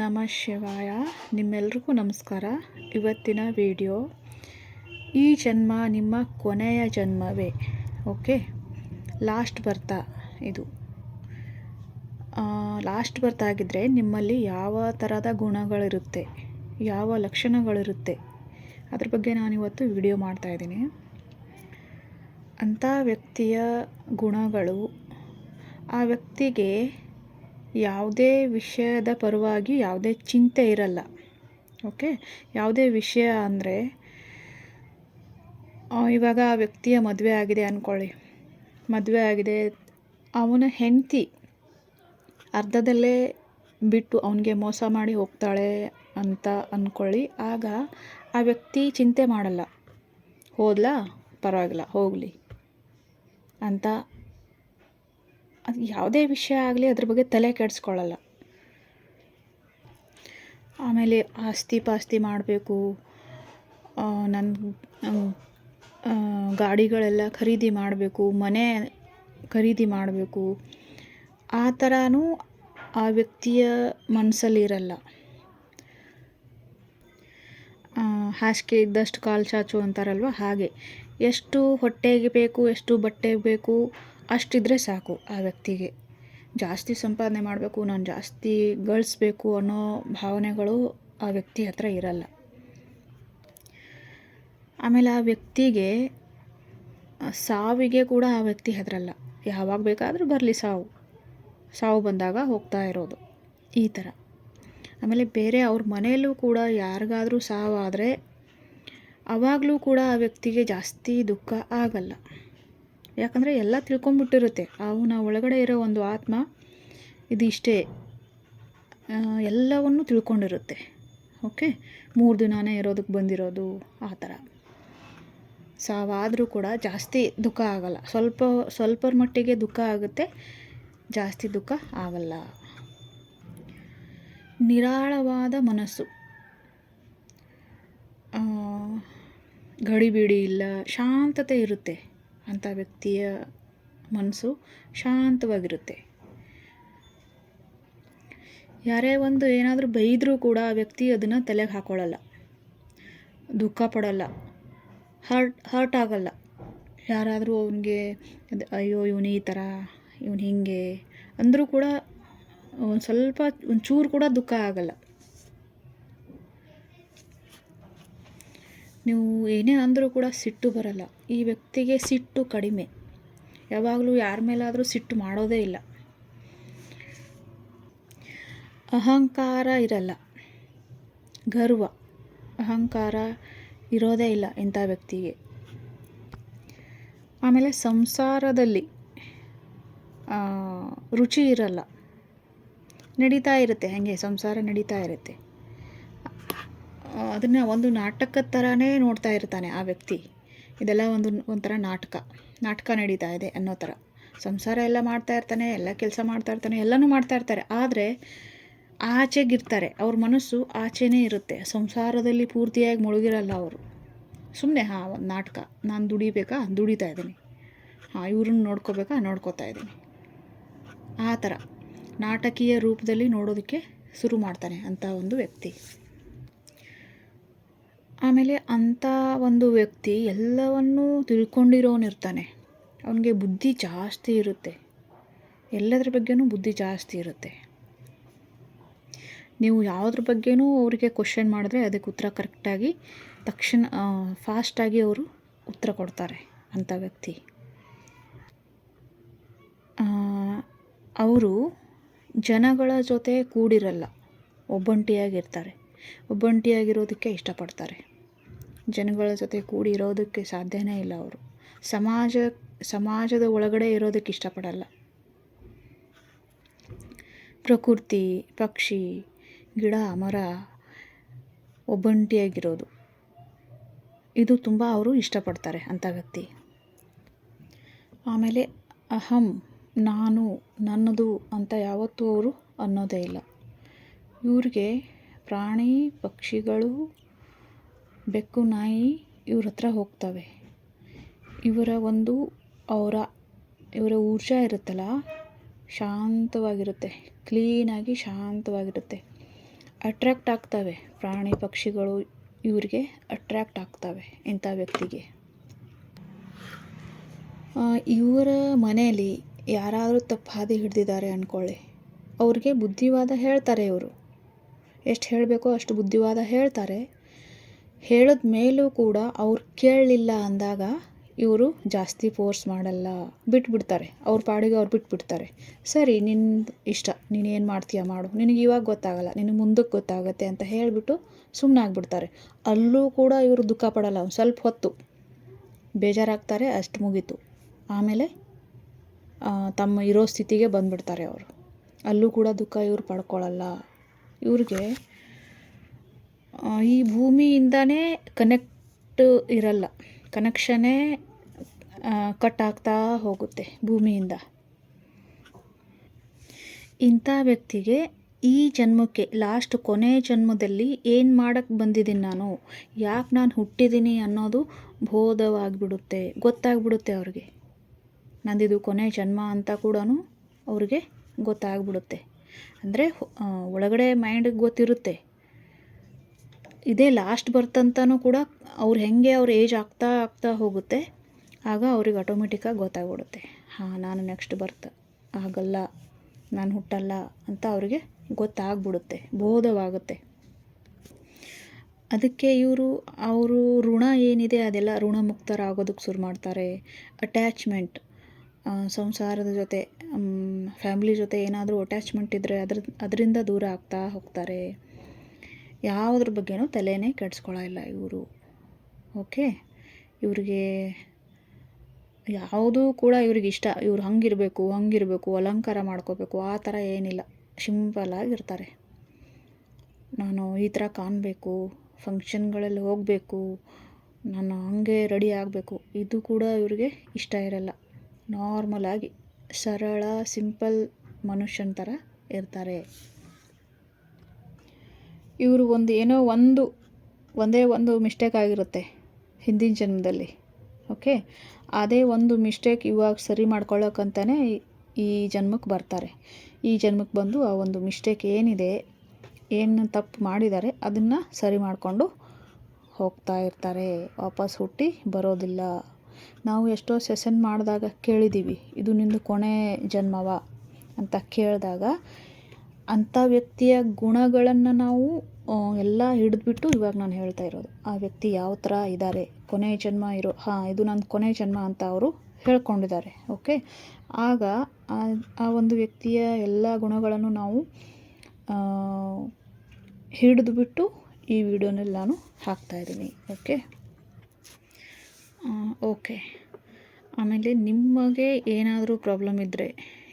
ನಮ ಶಿವಾಯ. ನಿಮ್ಮೆಲ್ರಿಗೂ ನಮಸ್ಕಾರ. ಇವತ್ತಿನ ವಿಡಿಯೋ, ಈ ಜನ್ಮ ನಿಮ್ಮ ಕೊನೆಯ ಜನ್ಮವೇ? ಓಕೆ? ಲಾಸ್ಟ್ ಬರ್ತಾ ಇದು. ಲಾಸ್ಟ್ ಬರ್ತ್ ಆಗಿದ್ದರೆ ನಿಮ್ಮಲ್ಲಿ ಯಾವ ಥರದ ಗುಣಗಳಿರುತ್ತೆ? ಯಾವ ಲಕ್ಷಣಗಳಿರುತ್ತೆ? ಅದ್ರ ಬಗ್ಗೆ ನಾನಿವತ್ತು ವಿಡಿಯೋ ಮಾಡ್ತಾಯಿದ್ದೀನಿ ಅಂಥ ವ್ಯಕ್ತಿಯ ಗುಣಗಳು ಆ ವ್ಯಕ್ತಿಗೆ ಯಾವುದೇ ವಿಷಯದ ಪರವಾಗಿ ಯಾವುದೇ ಚಿಂತೆ ಇರಲ್ಲ. ಓಕೆ? ಯಾವುದೇ ವಿಷಯ ಅಂದರೆ ಇವಾಗ ಆ ವ್ಯಕ್ತಿಯ ಮದುವೆ ಆಗಿದೆ ಅಂದ್ಕೊಳ್ಳಿ ಮದುವೆ ಆಗಿದೆ. ಅವನ ಹೆಂಡತಿ ಅರ್ಧದಲ್ಲೇ ಬಿಟ್ಟು ಅವನಿಗೆ ಮೋಸ ಮಾಡಿ ಹೋಗ್ತಾಳೆ ಅಂತ ಅಂದ್ಕೊಳ್ಳಿ ಆಗ ಆ ವ್ಯಕ್ತಿ ಚಿಂತೆ ಮಾಡಲ್ಲ. ಹೋದ್ಲಾ? ಪರವಾಗಿಲ್ಲ. ಹೋಗಲಿ. ಅಂತ ಅದು ಯಾವುದೇ ವಿಷಯ ಆಗಲಿ ಅದ್ರ ಬಗ್ಗೆ ತಲೆ ಕೆಡಿಸ್ಕೊಳ್ಳಲ್ಲ. ಆಮೇಲೆ ಆಸ್ತಿ ಪಾಸ್ತಿ ಮಾಡಬೇಕು. ನನ್ನ ಗಾಡಿಗಳೆಲ್ಲ ಖರೀದಿ ಮಾಡಬೇಕು, ಮನೆ ಖರೀದಿ ಮಾಡಬೇಕು. ಆ ಥರನೂ ಆ ವ್ಯಕ್ತಿಯ ಮನಸ್ಸಲ್ಲಿರಲ್ಲ ಹಾಸಿಗೆ ಇದ್ದಷ್ಟು ಕಾಲು ಚಾಚು ಅಂತಾರಲ್ವ? ಹಾಗೆ. ಎಷ್ಟು ಹೊಟ್ಟೆಗೆ ಬೇಕು, ಎಷ್ಟು ಬಟ್ಟೆಗೆ ಬೇಕು ಅಷ್ಟಿದ್ರೆ ಸಾಕು ಆ ವ್ಯಕ್ತಿಗೆ. ಜಾಸ್ತಿ ಸಂಪಾದನೆ ಮಾಡಬೇಕು, ನಾನು ಜಾಸ್ತಿ ಗಳಿಸ್ಬೇಕು ಅನ್ನೋ ಭಾವನೆಗಳು ಆ ವ್ಯಕ್ತಿ ಹತ್ರ ಇರಲ್ಲ. ಆಮೇಲೆ ಆ ವ್ಯಕ್ತಿಗೆ, ಸಾವಿಗೆ ಕೂಡ ಆ ವ್ಯಕ್ತಿ ಹೆದರಲ್ಲ. ಯಾವಾಗ ಬೇಕಾದರೂ ಬರಲಿ ಸಾವು. ಸಾವು ಬಂದಾಗ ಹೋಗ್ತಾ ಇರೋದು. ಈ ಥರ. ಆಮೇಲೆ ಬೇರೆ ಅವ್ರ ಮನೆಯಲ್ಲೂ ಕೂಡ ಯಾರಿಗಾದರೂ ಸಾವಾದರೆ ಆವಾಗಲೂ ಕೂಡ ಆ ವ್ಯಕ್ತಿಗೆ ಜಾಸ್ತಿ ದುಃಖ ಆಗಲ್ಲ. ಯಾಕಂದರೆ ಎಲ್ಲ ತಿಳ್ಕೊಂಬಿಟ್ಟಿರುತ್ತೆ ನಾವು ಒಳಗಡೆ ಇರೋ ಒಂದು ಆತ್ಮ ಇದಿಷ್ಟೇ ಎಲ್ಲವನ್ನು ತಿಳ್ಕೊಂಡಿರುತ್ತೆ. ಓಕೆ? ಮೂರು ದಿನಾನೇ ಇರೋದಕ್ಕೆ ಬಂದಿರೋದು ಆ ಥರ. ಸಾವಾದರೂ ಕೂಡ ಜಾಸ್ತಿ ದುಃಖ ಆಗಲ್ಲ. ಸ್ವಲ್ಪ, ಸ್ವಲ್ಪರ ಮಟ್ಟಿಗೆ ದುಃಖ ಆಗುತ್ತೆ, ಜಾಸ್ತಿ ದುಃಖ ಆಗಲ್ಲ. ನಿರಾಳವಾದ ಮನಸ್ಸು. ಗಡಿಬಿಡಿ ಇಲ್ಲ, ಶಾಂತತೆ ಇರುತ್ತೆ. ಅಂಥ ವ್ಯಕ್ತಿಯ ಮನಸ್ಸು ಶಾಂತವಾಗಿರುತ್ತೆ. ಯಾರೇ ಒಂದು ಏನಾದರೂ ಬೈದರೂ ಕೂಡ ಆ ವ್ಯಕ್ತಿ ಅದನ್ನು ತಲೆಗೆ ಹಾಕೊಳ್ಳಲ್ಲ ದುಃಖ ಪಡೋಲ್ಲ. ಹರ್ಟ್ ಹರ್ಟ್ ಆಗಲ್ಲ. ಯಾರಾದರೂ ಅವನಿಗೆ ಅಯ್ಯೋ ಇವನು ಈ ಥರ ಇವನು ಹೀಗೆ ಅಂದರೂ ಕೂಡ ಒಂದು ಸ್ವಲ್ಪ ಒಂಚೂರು ಕೂಡ ದುಃಖ ಆಗಲ್ಲ. ನೀವು ಏನೇ ಅಂದರೂ ಕೂಡ ಸಿಟ್ಟು ಬರಲ್ಲ. ಈ ವ್ಯಕ್ತಿಗೆ ಸಿಟ್ಟು ಕಡಿಮೆ. ಯಾವಾಗಲೂ ಯಾರ ಮೇಲಾದರೂ ಸಿಟ್ಟು ಮಾಡೋದೇ ಇಲ್ಲ. ಅಹಂಕಾರ ಇರಲ್ಲ. ಗರ್ವ. ಅಹಂಕಾರ ಇರೋದೇ ಇಲ್ಲ ಇಂಥ ವ್ಯಕ್ತಿಗೆ. ಆಮೇಲೆ ಸಂಸಾರದಲ್ಲಿ ರುಚಿ ಇರಲ್ಲ. ನಡೀತಾ ಇರುತ್ತೆ, ಹಾಗೆ ಸಂಸಾರ ನಡೀತಾ ಇರುತ್ತೆ. ಅದನ್ನು ಒಂದು ನಾಟಕದ ಥರನೇ ನೋಡ್ತಾ ಇರ್ತಾನೆ ಆ ವ್ಯಕ್ತಿ. ಇದೆಲ್ಲ ಒಂದು ಒಂಥರ ನಾಟಕ. ನಾಟಕ ನಡೀತಾ ಇದೆ ಅನ್ನೋ ಥರ. ಸಂಸಾರ ಎಲ್ಲ ಮಾಡ್ತಾ ಇರ್ತಾನೆ, ಎಲ್ಲ ಕೆಲಸ ಮಾಡ್ತಾ ಇರ್ತಾನೆ, ಎಲ್ಲನೂ ಮಾಡ್ತಾ ಇರ್ತಾರೆ. ಆದರೆ ಆಚೆಗಿರ್ತಾರೆ ಅವ್ರ ಮನಸ್ಸು ಆಚೆನೇ ಇರುತ್ತೆ. ಸಂಸಾರದಲ್ಲಿ ಪೂರ್ತಿಯಾಗಿ ಮುಳುಗಿರಲ್ಲ ಅವರು. ಸುಮ್ಮನೆ ಹಾಂ, ಒಂದು ನಾಟಕ. ನಾನು ದುಡಿಬೇಕಾ? ದುಡಿತಾ ಇದ್ದೀನಿ. ಹಾಂ, ಇವ್ರನ್ನ ನೋಡ್ಕೋಬೇಕಾ? ನೋಡ್ಕೋತಾ ಇದ್ದೀನಿ. ಆ ಥರ. ನಾಟಕೀಯ ರೂಪದಲ್ಲಿ ನೋಡೋದಕ್ಕೆ ಶುರು ಮಾಡ್ತಾನೆ ಅಂಥ ಒಂದು ವ್ಯಕ್ತಿ. ಆಮೇಲೆ ಅಂಥ ಒಂದು ವ್ಯಕ್ತಿ ಎಲ್ಲವನ್ನೂ ತಿಳ್ಕೊಂಡಿರೋನಿರ್ತಾನೆ ಅವನಿಗೆ ಬುದ್ಧಿ ಜಾಸ್ತಿ ಇರುತ್ತೆ. ಎಲ್ಲದ್ರ ಬಗ್ಗೆನೂ ಬುದ್ಧಿ ಜಾಸ್ತಿ ಇರುತ್ತೆ. ನೀವು ಯಾವುದ್ರ ಬಗ್ಗೆನೂ ಅವರಿಗೆ ಕ್ವಶನ್ ಮಾಡಿದ್ರೆ ಅದಕ್ಕೆ ಉತ್ತರ ಕರೆಕ್ಟಾಗಿ ತಕ್ಷಣ ಫಾಸ್ಟಾಗಿ ಅವರು ಉತ್ತರ ಕೊಡ್ತಾರೆ ಅಂಥ ವ್ಯಕ್ತಿ. ಅವರು ಜನಗಳ ಜೊತೆ ಕೂಡಿರಲ್ಲ. ಒಬ್ಬಂಟಿಯಾಗಿರ್ತಾರೆ. ಒಬ್ಬಂಟಿಯಾಗಿರೋದಕ್ಕೆ ಇಷ್ಟಪಡ್ತಾರೆ. ಜನಗಳ ಜೊತೆ ಕೂಡಿ ಇರೋದಕ್ಕೆ ಸಾಧ್ಯನೇ ಇಲ್ಲ ಅವರು. ಸಮಾಜ, ಸಮಾಜದ ಒಳಗಡೆ ಇರೋದಕ್ಕೆ ಇಷ್ಟಪಡಲ್ಲ. ಪ್ರಕೃತಿ, ಪಕ್ಷಿ, ಗಿಡ, ಮರ, ಒಬ್ಬಂಟಿಯಾಗಿರೋದು. ಇದು ತುಂಬ ಅವರು ಇಷ್ಟಪಡ್ತಾರೆ ಅಂಥ ವ್ಯಕ್ತಿ. ಆಮೇಲೆ ಅಹಂ, ನಾನು, ನನ್ನದು ಅಂತ ಯಾವತ್ತೂ ಅವರು ಅನ್ನೋದೇ ಇಲ್ಲ. ಇವ್ರಿಗೆ ಪ್ರಾಣಿ, ಪಕ್ಷಿಗಳು ಬೆಕ್ಕು ನಾಯಿ ಇವ್ರ ಹತ್ರ ಹೋಗ್ತವೆ. ಇವರ ಒಂದು ಅವರ, ಇವರ ಊರ್ಜಾ ಇರುತ್ತಲ್ಲ, ಶಾಂತವಾಗಿರುತ್ತೆ. ಕ್ಲೀನಾಗಿ ಶಾಂತವಾಗಿರುತ್ತೆ. ಅಟ್ರ್ಯಾಕ್ಟ್ ಆಗ್ತವೆ. ಪ್ರಾಣಿ ಪಕ್ಷಿಗಳು ಇವ್ರಿಗೆ ಅಟ್ರ್ಯಾಕ್ಟ್ ಆಗ್ತವೆ ಇಂಥ ವ್ಯಕ್ತಿಗೆ. ಇವರ ಮನೆಯಲ್ಲಿ ಯಾರಾದರೂ ತಪ್ಪು ಹಾದಿ ಹಿಡ್ದಿದ್ದಾರೆ ಅಂದ್ಕೊಳ್ಳಿ ಅವ್ರಿಗೆ ಬುದ್ಧಿವಾದ ಹೇಳ್ತಾರೆ ಇವರು. ಎಷ್ಟು ಹೇಳಬೇಕೋ ಅಷ್ಟು ಬುದ್ಧಿವಾದ ಹೇಳ್ತಾರೆ. ಹೇಳಿದ ಮೇಲೂ ಕೂಡ ಅವ್ರು ಕೇಳಲಿಲ್ಲ ಅಂದಾಗ ಇವರು ಜಾಸ್ತಿ ಫೋರ್ಸ್ ಮಾಡಲ್ಲ. ಬಿಟ್ಬಿಡ್ತಾರೆ. ಅವ್ರ ಪಾಡಿಗೆ ಅವ್ರು ಬಿಟ್ಬಿಡ್ತಾರೆ. ಸರಿ ನಿನ್ನ ಇಷ್ಟ. ನೀನು ಏನು ಮಾಡ್ತೀಯ ಮಾಡು. ನಿನಗೆ ಇವಾಗ ಗೊತ್ತಾಗಲ್ಲ. ನಿನಗೆ ಮುಂದಕ್ಕೆ ಗೊತ್ತಾಗತ್ತೆ ಅಂತ ಹೇಳಿಬಿಟ್ಟು ಸುಮ್ಮನಾಗ್ಬಿಡ್ತಾರೆ ಅಲ್ಲೂ ಕೂಡ ಇವರು ದುಃಖ ಪಡಲ್ಲ. ಒಂದು ಸ್ವಲ್ಪ ಹೊತ್ತು. ಬೇಜಾರಾಗ್ತಾರೆ, ಅಷ್ಟು ಮುಗೀತು. ಆಮೇಲೆ ತಮ್ಮ ಇರೋ ಸ್ಥಿತಿಗೆ ಬಂದುಬಿಡ್ತಾರೆ ಅವರು. ಅಲ್ಲೂ ಕೂಡ ದುಃಖ ಇವರು ಪಡ್ಕೊಳ್ಳಲ್ಲ ಇವ್ರಿಗೆ ಈ ಭೂಮಿಯಿಂದನೇ ಕನೆಕ್ಟ್ ಇರಲ್ಲ. ಕನೆಕ್ಷನ್ನೇ ಕಟ್ ಆಗ್ತಾ ಹೋಗುತ್ತೆ ಭೂಮಿಯಿಂದ. ಇಂಥ ವ್ಯಕ್ತಿಗೆ ಈ ಜನ್ಮಕ್ಕೆ ಲಾಸ್ಟ್ ಕೊನೆ ಜನ್ಮದಲ್ಲಿ ಏನು ಮಾಡೋಕ್ಕೆ ಬಂದಿದ್ದೀನಿ ನಾನು? ಯಾಕೆ ನಾನು ಹುಟ್ಟಿದ್ದೀನಿ ಅನ್ನೋದು ಬೋಧವಾಗಿಬಿಡುತ್ತೆ, ಗೊತ್ತಾಗ್ಬಿಡುತ್ತೆ ಅವ್ರಿಗೆ. ನಂದಿದು ಕೊನೆ ಜನ್ಮ ಅಂತ ಕೂಡ ಅವ್ರಿಗೆ ಗೊತ್ತಾಗ್ಬಿಡುತ್ತೆ. ಅಂದರೆ ಒಳಗಡೆ ಮೈಂಡಿಗೆ ಗೊತ್ತಿರುತ್ತೆ. ಇದೇ ಲಾಸ್ಟ್ ಬರ್ತಂತನೂ ಕೂಡ ಅವ್ರು ಹೆಂಗೆ ಅವ್ರ ಏಜ್ ಆಗ್ತಾ ಆಗ್ತಾ ಹೋಗುತ್ತೆ, ಆಗ ಅವ್ರಿಗೆ ಆಟೋಮೆಟಿಕ್ಕಾಗಿ ಗೊತ್ತಾಗ್ಬಿಡುತ್ತೆ. ಹಾಂ, ನಾನು ನೆಕ್ಸ್ಟ್ ಬರ್ತ, ಆಗಲ್ಲ, ನಾನು ಹುಟ್ಟಲ್ಲ ಅಂತ ಅವರಿಗೆ ಗೊತ್ತಾಗ್ಬಿಡುತ್ತೆ, ಬೋಧವಾಗುತ್ತೆ. ಅದಕ್ಕೆ ಇವರು, ಅವರು ಋಣ ಏನಿದೆ ಅದೆಲ್ಲ ಋಣಮುಕ್ತರಾಗೋದಕ್ಕೆ ಶುರು ಮಾಡ್ತಾರೆ. ಅಟ್ಯಾಚ್ಮೆಂಟ್ ಸಂಸಾರದ ಜೊತೆ ಫ್ಯಾಮಿಲಿ ಜೊತೆ ಏನಾದರೂ ಅಟ್ಯಾಚ್ಮೆಂಟ್ ಇದ್ದರೆ ಅದ್ರ, ಅದರಿಂದ ದೂರ ಆಗ್ತಾ ಹೋಗ್ತಾರೆ. ಯಾವುದ್ರ ಬಗ್ಗೆನೂ ತಲೆನೇ ಕೆಡಿಸ್ಕೊಳ್ಳಲ್ಲ ಇವರು. ಓಕೆ? ಇವ್ರಿಗೆ ಯಾವುದೂ ಕೂಡ ಇವ್ರಿಗೆ ಇಷ್ಟ. ಇವ್ರು ಹಂಗಿರಬೇಕು ಹಂಗಿರಬೇಕು, ಅಲಂಕಾರ ಮಾಡ್ಕೋಬೇಕು, ಆ ಥರ ಏನಿಲ್ಲ. ಸಿಂಪಲಾಗಿರ್ತಾರೆ ನಾನು ಈ ಥರ ಕಾಣಬೇಕು, ಫಂಕ್ಷನ್ಗಳಲ್ಲಿ ಹೋಗಬೇಕು, ನಾನು ಹಂಗೆ ರೆಡಿ ಆಗಬೇಕು. ಇದು ಕೂಡ ಇವ್ರಿಗೆ ಇಷ್ಟ ಇರಲ್ಲ. ನಾರ್ಮಲಾಗಿ ಸರಳ, ಸಿಂಪಲ್ ಮನುಷ್ಯನ ಥರ ಇರ್ತಾರೆ. ಇವರು ಒಂದು ಏನೋ ಒಂದು, ಒಂದೇ ಒಂದು ಮಿಸ್ಟೇಕ್ ಆಗಿರುತ್ತೆ ಹಿಂದಿನ ಜನ್ಮದಲ್ಲಿ ಓಕೆ ಅದೇ ಒಂದು ಮಿಸ್ಟೇಕ್ ಇವಾಗ ಸರಿ ಮಾಡ್ಕೊಳ್ಳೋಕ್ಕಂತಲೇ ಈ ಜನ್ಮಕ್ಕೆ ಬರ್ತಾರೆ. ಈ ಜನ್ಮಕ್ಕೆ ಬಂದು ಆ ಒಂದು ಮಿಸ್ಟೇಕ್ ಏನಿದೆ, ಏನು ತಪ್ಪು ಮಾಡಿದ್ದಾರೆ, ಅದನ್ನು ಸರಿ ಮಾಡಿಕೊಂಡು ಹೋಗ್ತಾ ಇರ್ತಾರೆ. ವಾಪಸ್ ಹುಟ್ಟಿ ಬರೋದಿಲ್ಲ. ನಾವು ಎಷ್ಟೋ ಸೆಷನ್ ಮಾಡಿದಾಗ ಕೇಳಿದ್ದೀವಿ ಇದು ನಿಂದು ಕೊನೆ ಜನ್ಮವ ಅಂತ ಕೇಳಿದಾಗ ಅಂಥ ವ್ಯಕ್ತಿಯ ಗುಣಗಳನ್ನು ನಾವು ಎಲ್ಲ ಹಿಡಿದ್ಬಿಟ್ಟು ಇವಾಗ ನಾನು ಹೇಳ್ತಾ ಇರೋದು. ಆ ವ್ಯಕ್ತಿ ಯಾವ ಥರ ಇದ್ದಾರೆ ಕೊನೆಯ ಜನ್ಮ ಇರೋ, ಹಾಂ, ಇದು ನನ್ನ ಕೊನೆಯ ಜನ್ಮ ಅಂತ ಅವರು ಹೇಳ್ಕೊಂಡಿದ್ದಾರೆ, ಓಕೆ? ಆಗ ಆ ಒಂದು ವ್ಯಕ್ತಿಯ ಎಲ್ಲ ಗುಣಗಳನ್ನು ನಾವು ಹಿಡಿದ್ಬಿಟ್ಟು ಈ ವಿಡಿಯೋನಲ್ಲಿ ನಾನು ಹಾಕ್ತಾಯಿದ್ದೀನಿ ಓಕೆ? ಓಕೆ. ಆಮೇಲೆ ನಿಮಗೆ ಏನಾದರೂ ಪ್ರಾಬ್ಲಮ್ ಇದ್ದರೆ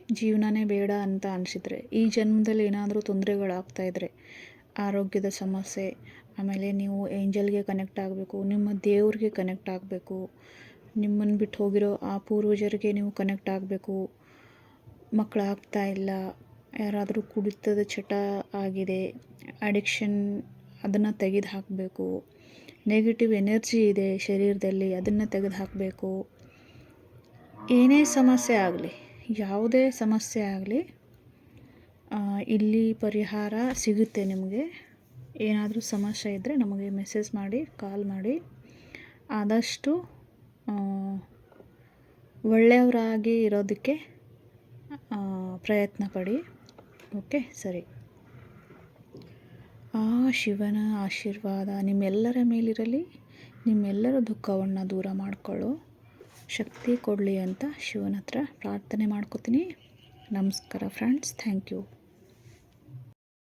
ಜೀವನನೇ ಬೇಡ ಅಂತ ಅನಿಸಿದರೆ, ಈ ಜನ್ಮದಲ್ಲಿ ಏನಾದರೂ ತೊಂದರೆಗಳಾಗ್ತಾಯಿದ್ರೆ ಆರೋಗ್ಯದ ಸಮಸ್ಯೆ, ಆಮೇಲೆ ನೀವು ಏಂಜಲ್ಗೆ ಕನೆಕ್ಟ್ ಆಗಬೇಕು, ನಿಮ್ಮ ದೇವ್ರಿಗೆ ಕನೆಕ್ಟ್ ಆಗಬೇಕು ನಿಮ್ಮನ್ನು ಬಿಟ್ಟು ಹೋಗಿರೋ ಆ ಪೂರ್ವಜರಿಗೆ ನೀವು ಕನೆಕ್ಟ್ ಆಗಬೇಕು ಮಕ್ಕಳಾಗ್ತಾ ಇಲ್ಲ, ಯಾರಾದರೂ ಕುಡಿತದ ಚಟ ಆಗಿದೆ ಅಡಿಕ್ಷನ್ ಅದನ್ನು ತೆಗೆದು ಹಾಕಬೇಕು ನೆಗೆಟಿವ್ ಎನರ್ಜಿ ಇದೆ ಶರೀರದಲ್ಲಿ ಅದನ್ನು ತೆಗೆದು ಹಾಕಬೇಕು ಏನೇ ಸಮಸ್ಯೆ ಆಗಲಿ. ಯಾವುದೇ ಸಮಸ್ಯೆ ಆಗಲಿ ಇಲ್ಲಿ ಪರಿಹಾರ ಸಿಗುತ್ತೆ ನಿಮಗೆ. ಏನಾದರೂ ಸಮಸ್ಯೆ ಇದ್ದರೆ ನಮಗೆ ಮೆಸೇಜ್ ಮಾಡಿ ಕಾಲ್ ಮಾಡಿ. ಆದಷ್ಟು ಒಳ್ಳೆಯವರಾಗಿ ಇರೋದಕ್ಕೆ ಪ್ರಯತ್ನ ಪಡಿ. ಓಕೆ ಸರಿ. ಆ ಶಿವನ ಆಶೀರ್ವಾದ ನಿಮ್ಮೆಲ್ಲರ ಮೇಲಿರಲಿ. ನಿಮ್ಮೆಲ್ಲರ ದುಃಖವನ್ನು ದೂರ ಮಾಡಿಕೊಳ್ಳೋ. ಶಕ್ತಿ ಕೊಡಲಿ ಅಂತ ಶಿವನ ಹತ್ರ ಪ್ರಾರ್ಥನೆ ಮಾಡ್ಕೋತೀನಿ. ನಮಸ್ಕಾರ ಫ್ರೆಂಡ್ಸ್ ಥ್ಯಾಂಕ್ ಯು